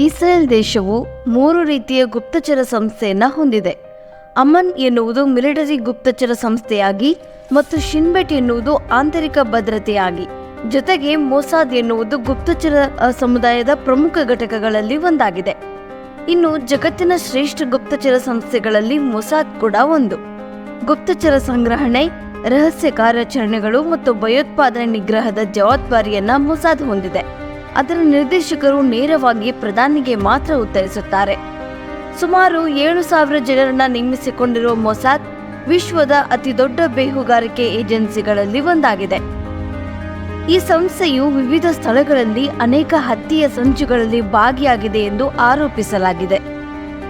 Israel ದೇಶವು ಮೂರು ರೀತಿಯ ಗುಪ್ತಚರ ಸಂಸ್ಥೆಯನ್ನು ಹೊಂದಿದೆ. ಅಮನ್ ಎನ್ನುವುದು ಮಿಲಿಟರಿ ಗುಪ್ತಚರ ಸಂಸ್ಥೆಯಾಗಿ ಮತ್ತು ಶಿನ್ಬೆಟ್ ಎನ್ನುವುದು ಆಂತರಿಕ ಭದ್ರತೆಯಾಗಿ. ಜೊತೆಗೆ ಮೊಸಾದ್ ಎನ್ನುವುದು ಗುಪ್ತಚರ ಸಮುದಾಯದ ಪ್ರಮುಖ ಘಟಕಗಳಲ್ಲಿ ಒಂದಾಗಿದೆ. ಇನ್ನು ಜಗತ್ತಿನ ಶ್ರೇಷ್ಠ ಗುಪ್ತಚರ ಸಂಸ್ಥೆಗಳಲ್ಲಿ ಮೊಸಾದ್ ಕೂಡ ಒಂದು. ಗುಪ್ತಚರ ಸಂಗ್ರಹಣೆ, ರಹಸ್ಯ ಕಾರ್ಯಾಚರಣೆಗಳು ಮತ್ತು ಭಯೋತ್ಪಾದನೆ ನಿಗ್ರಹದ ಜವಾಬ್ದಾರಿಯನ್ನ ಮೊಸಾದ್ ಹೊಂದಿದೆ. ಅದರ ನಿರ್ದೇಶಕರು ನೇರವಾಗಿ ಪ್ರಧಾನಿಗೆ ಮಾತ್ರ ಉತ್ತರಿಸುತ್ತಾರೆ. ಸುಮಾರು ಏಳು ಸಾವಿರ ಜನರನ್ನ ನೇಮಿಸಿಕೊಂಡಿರುವ ಮೊಸಾದ್ ವಿಶ್ವದ ಅತಿದೊಡ್ಡ ಬೇಹುಗಾರಿಕೆ ಏಜೆನ್ಸಿಗಳಲ್ಲಿ ಒಂದಾಗಿದೆ. ಈ ಸಂಸ್ಥೆಯು ವಿವಿಧ ಸ್ಥಳಗಳಲ್ಲಿ ಅನೇಕ ಹತ್ಯೆಯ ಸಂಚುಗಳಲ್ಲಿ ಭಾಗಿಯಾಗಿದೆ ಎಂದು ಆರೋಪಿಸಲಾಗಿದೆ.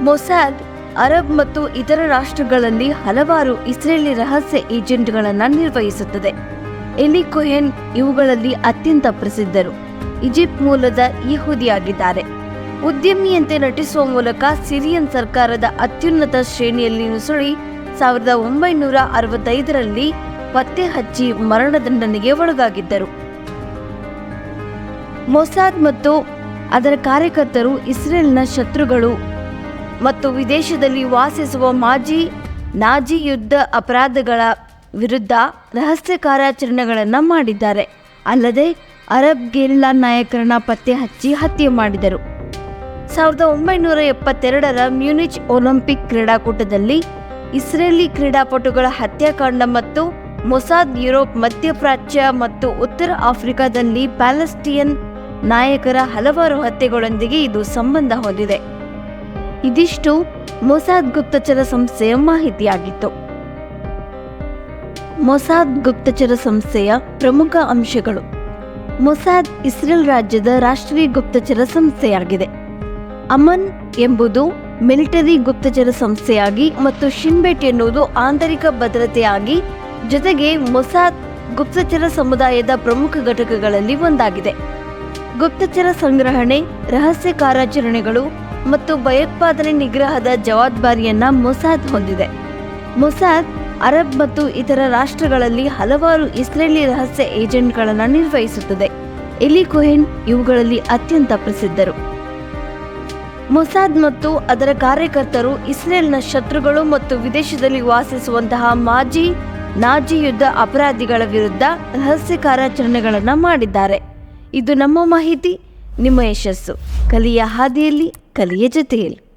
ಮೊಸಾದ್ ಅರಬ್ ಮತ್ತು ಇತರ ರಾಷ್ಟ್ರಗಳಲ್ಲಿ ಹಲವಾರು ಇಸ್ರೇಲಿ ರಹಸ್ಯ ಏಜೆಂಟ್ಗಳನ್ನು ನಿರ್ವಹಿಸುತ್ತದೆ. ಎಲಿ ಕೊಹೆನ್ ಇವುಗಳಲ್ಲಿ ಅತ್ಯಂತ ಪ್ರಸಿದ್ಧರು. ಈಜಿಪ್ಟ್ ಮೂಲದ ಯಹೂದಿಯಾಗಿದ್ದಾರೆ. ಉದ್ಯಮಿಯಂತೆ ನಟಿಸುವ ಮೂಲಕ ಸಿರಿಯನ್ ಸರ್ಕಾರದ ಅತ್ಯುನ್ನತ ಶ್ರೇಣಿಯಲ್ಲಿ ನುಸುಳಿ ಸಾವಿರದ ಒಂಬೈನೂರ ಅರವತ್ತೈದರಲ್ಲಿ ಪತ್ತೆ ಹಚ್ಚಿ ಮರಣದಂಡನೆಗೆ ಒಳಗಾಗಿದ್ದರು. ಮೊಸಾದ್ ಮತ್ತು ಅದರ ಕಾರ್ಯಕರ್ತರು ಇಸ್ರೇಲ್ನ ಶತ್ರುಗಳು ಮತ್ತು ವಿದೇಶದಲ್ಲಿ ವಾಸಿಸುವ ಮಾಜಿ ನಾಜಿ ಯುದ್ಧ ಅಪರಾಧಗಳ ವಿರುದ್ಧ ರಹಸ್ಯ ಕಾರ್ಯಾಚರಣೆಗಳನ್ನು ಮಾಡಿದ್ದಾರೆ. ಅಲ್ಲದೆ ಅರಬ್ ಗೆರಿಲ್ಲಾ ನಾಯಕರನ್ನ ಪತ್ತೆ ಹಚ್ಚಿ ಹತ್ಯೆ ಮಾಡಿದರು. ಸಾವಿರದ ಒಂಬೈನೂರ ಎಪ್ಪತ್ತೆರಡರ ಮ್ಯೂನಿಚ್ ಒಲಿಂಪಿಕ್ ಕ್ರೀಡಾಕೂಟದಲ್ಲಿ ಇಸ್ರೇಲಿ ಕ್ರೀಡಾಪಟುಗಳ ಹತ್ಯಾಕಾಂಡ ಮತ್ತು ಮೊಸಾದ್ ಯುರೋಪ್ ಮಧ್ಯಪ್ರಾಚ್ಯ ಮತ್ತು ಉತ್ತರ ಆಫ್ರಿಕಾದಲ್ಲಿ ಪ್ಯಾಲೆಸ್ಟಿಯನ್ ನಾಯಕರ ಹಲವಾರು ಹತ್ಯೆಗಳೊಂದಿಗೆ ಇದು ಸಂಬಂಧ ಹೊಂದಿದೆ. ಇದಿಷ್ಟು ಮೊಸಾದ್ ಗುಪ್ತಚರ ಸಂಸ್ಥೆಯ ಮಾಹಿತಿಯಾಗಿತ್ತು. ಮೊಸಾದ್ ಗುಪ್ತಚರ ಸಂಸ್ಥೆಯ ಪ್ರಮುಖ ಅಂಶಗಳು. ಮೊಸಾದ್ ಇಸ್ರೇಲ್ ರಾಜ್ಯದ ರಾಷ್ಟ್ರೀಯ ಗುಪ್ತಚರ ಸಂಸ್ಥೆಯಾಗಿದೆ. ಅಮನ್ ಎಂಬುದು ಮಿಲಿಟರಿ ಗುಪ್ತಚರ ಸಂಸ್ಥೆಯಾಗಿ ಮತ್ತು ಶಿನ್ಬೆಟ್ ಎನ್ನುವುದು ಆಂತರಿಕ ಭದ್ರತೆಯಾಗಿ ಜೊತೆಗೆ ಮೊಸಾದ್ ಗುಪ್ತಚರ ಸಮುದಾಯದ ಪ್ರಮುಖ ಘಟಕಗಳಲ್ಲಿ ಒಂದಾಗಿದೆ. ಗುಪ್ತಚರ ಸಂಗ್ರಹಣೆ, ರಹಸ್ಯ ಕಾರ್ಯಾಚರಣೆಗಳು ಮತ್ತು ಭಯೋತ್ಪಾದನೆ ನಿಗ್ರಹದ ಜವಾಬ್ದಾರಿಯನ್ನ ಮೊಸಾದ್ ಹೊಂದಿದೆ. ಮೊಸಾದ್ ಅರಬ್ ಮತ್ತು ಇತರ ರಾಷ್ಟ್ರಗಳಲ್ಲಿ ಹಲವಾರು ಇಸ್ರೇಲಿ ರಹಸ್ಯ ಏಜೆಂಟ್ಗಳನ್ನು ನಿರ್ವಹಿಸುತ್ತದೆ. ಎಲಿ ಕೊಹೆನ್ ಇವುಗಳಲ್ಲಿ ಅತ್ಯಂತ ಪ್ರಸಿದ್ಧರು. ಮೊಸಾದ್ ಮತ್ತು ಅದರ ಕಾರ್ಯಕರ್ತರು ಇಸ್ರೇಲ್ನ ಶತ್ರುಗಳು ಮತ್ತು ವಿದೇಶದಲ್ಲಿ ವಾಸಿಸುವಂತಹ ಮಾಜಿ ನಾಜಿ ಯುದ್ಧ ಅಪರಾಧಿಗಳ ವಿರುದ್ಧ ರಹಸ್ಯ ಕಾರ್ಯಾಚರಣೆಗಳನ್ನು ಮಾಡಿದ್ದಾರೆ. ಇದು ನಮ್ಮ ಮಾಹಿತಿ, ನಿಮ್ಮ ಯಶಸ್ಸು. ಕಲಿಯ ಹಾದಿಯಲ್ಲಿ, ಕಲಿಯ ಜೊತೆಯಲ್ಲಿ.